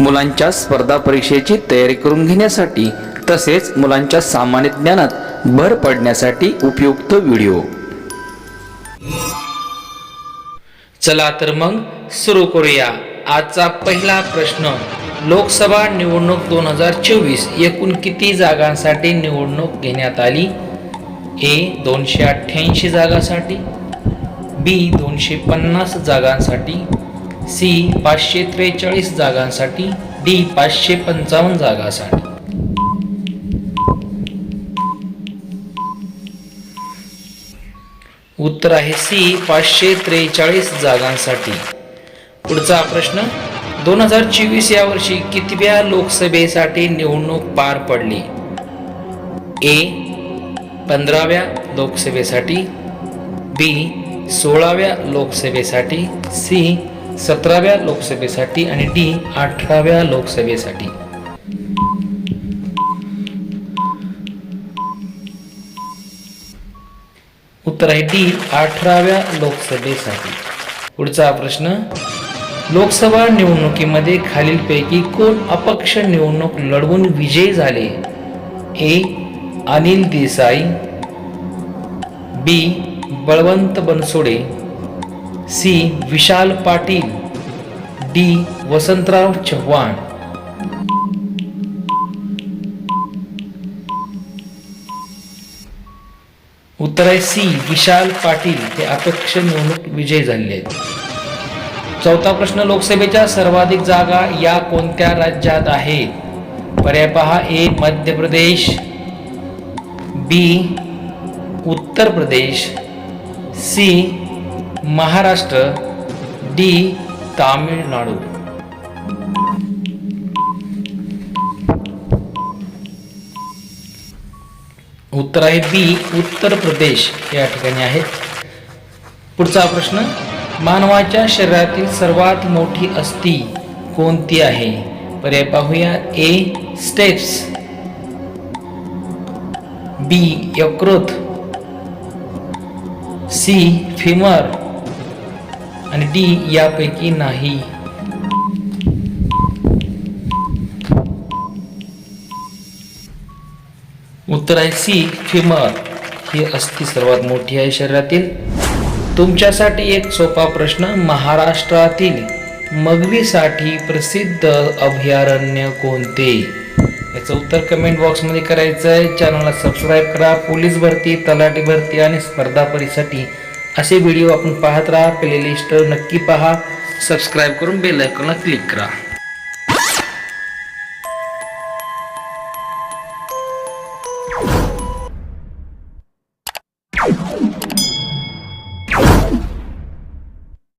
मुलांच्या स्पर्धा परीक्षेची तयारी करून घेण्यासाठी तसेच मुलांच्या सामान्य ज्ञानात भर पडण्यासाठी उपयुक्त व्हिडिओ. चला तर मग सुरू करूया. आजचा पहिला प्रश्न लोकसभा निवडणूक दोन हजार चोवीस एकूण किती जागांसाठी निवडणूक घेण्यात आली? ए दोनशे अठ्ठ्याऐंशी जागांसाठी बी दोनशे पन्नास जागांसाठी सी पाचशे त्रेचाळीस जागांसाठी डी पाचशे पंचावन्न जागांसाठी. उत्तर आहे सी पाचशे त्रेचाळीस जागांसाठी. पुढचा प्रश्न दोन हजार चोवीस या वर्षी कितव्या लोकसभेसाठी निवडणूक पार पडली? ए पंधराव्या लोकसभेसाठी बी सोळाव्या लोकसभेसाठी सी सतराव्या लोकसभेसाठी आणि डी अठराव्या लोकसभेसाठी. उत्तर आहे डी अठराव्या लोकसभेसाठी. पुढचा प्रश्न लोकसभा निवडणुकीमध्ये खालीलपैकी कोण अपक्ष निवडणूक लढवून विजयी झाले? A. Anil Desai B. Balwant Bansode C. Vishal Patil D. Vasantrao Chavan. उत्तर आहे सी. विशाल पाटील. हे अपक्ष निवडणूक विजयी झाले आहेत. चौथा प्रश्न लोकसभेच्या सर्वाधिक जागा या कोणत्या राज्यात आहेत? पर्याय पहा. ए. Madhya Pradesh. B. Uttar Pradesh. C. Maharashtra D Tamil Nadu. उत्तर आहे बी उत्तर प्रदेश या ठिकाणी आहे. पुढचा प्रश्न मानवाच्या शरीरातील सर्वात मोठी अस्थी कोणती आहे? पर्याय पाहूया. ए स्टेप्स. बी यकृत. सी फिमर आणि डी यापैकी नाही. उत्तर आहे सी फिमर ही अस्थी सर्वात मोठी आहे शरीरातील. तुमच्यासाठी एक सोपा प्रश्न महाराष्ट्रातील मगरीसाठी प्रसिद्ध अभयारण्य कोणते? याचं उत्तर कमेंट बॉक्समध्ये करायचं आहे चॅनलला सबस्क्राईब करा. पोलीस भरती तलाठी भरती आणि स्पर्धा परीसाठी असे व्हिडिओ आपण पाहत राहा प्लेलिस्ट नक्की पहा. सबस्क्राईब करून बेल आयकॉनला क्लिक करा.